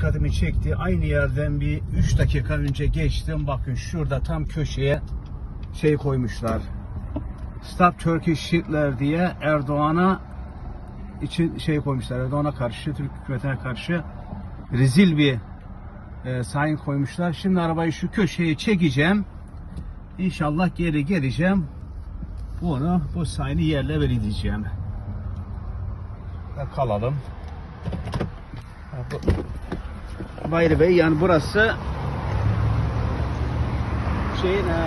dikkatimi çekti. Aynı yerden bir 3 dakika önce geçtim. Bakın şurada tam köşeye şey koymuşlar. Stop Turkish Hitler diye Erdoğan'a için şey koymuşlar. Erdoğan'a karşı, Türk hükümetine karşı rezil bir e, sayın koymuşlar. Şimdi arabayı şu köşeye çekeceğim. İnşallah geri geleceğim. Bunu bu sayını yerle verileceğim. Kalalım. Bu- The way yani burası şeyin e,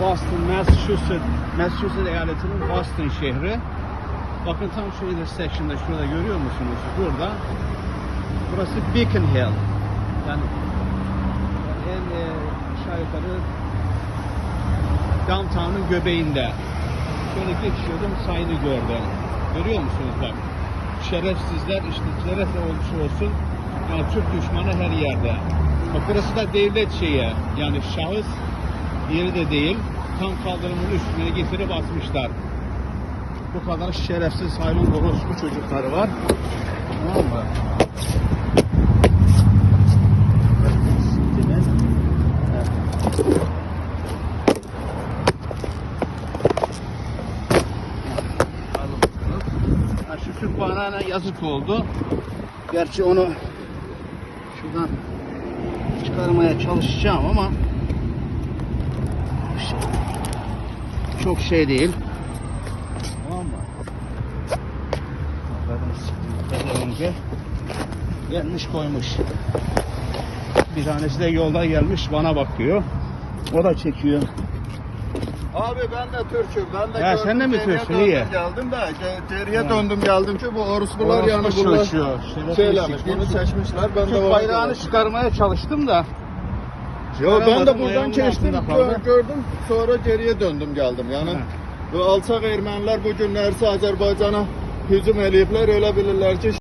Boston, Massachusetts, Massachusetts eyaletinin Boston şehri. Bakın tam şu intersection'da şurada görüyor musunuz? Burada. Burası Beacon Hill. Yani, yani en e, aşağı yukarı downtown'un göbeğinde. Şöyle geçiyordum sayını gördüm. Görüyor musunuz bak. Şerefsizler işte şerefle olmuş olsun. Yani Türk düşmanı her yerde. Bak burası da devlet şeyi. Yani şahıs yeri de değil. Tam kaldırımın üstüne getirip atmışlar. Bu kadar şerefsiz hayvan orospu çocukları var. Tamam mı? Şu bayrağına yazık oldu. Gerçi onu şuradan çıkarmaya çalışacağım ama çok şey değil. Tamam önce gelmiş koymuş. Bir tanesi de yolda gelmiş bana bakıyor. O da çekiyor. Abi ben de Türk'üm. Ben de Ya gördüm, sen de mi geriye Türksün? döndüm İyi. Geldim de Ha. döndüm geldim ki bu orospular Orospu yani bunlar çocuğu. Şerefli şeylemiş siktir. bunu seçmişler. Ben de Türk bayrağını çıkarmaya çalıştım da. Yo ben de çıkaramadım, buradan ayağımın geçtim altında kaldı. gö- gördüm sonra geriye döndüm geldim yani. Ha. Bu alçak Ermeniler bugün neresi Azerbaycan'a hücum eləyiblər elə bilirlər ki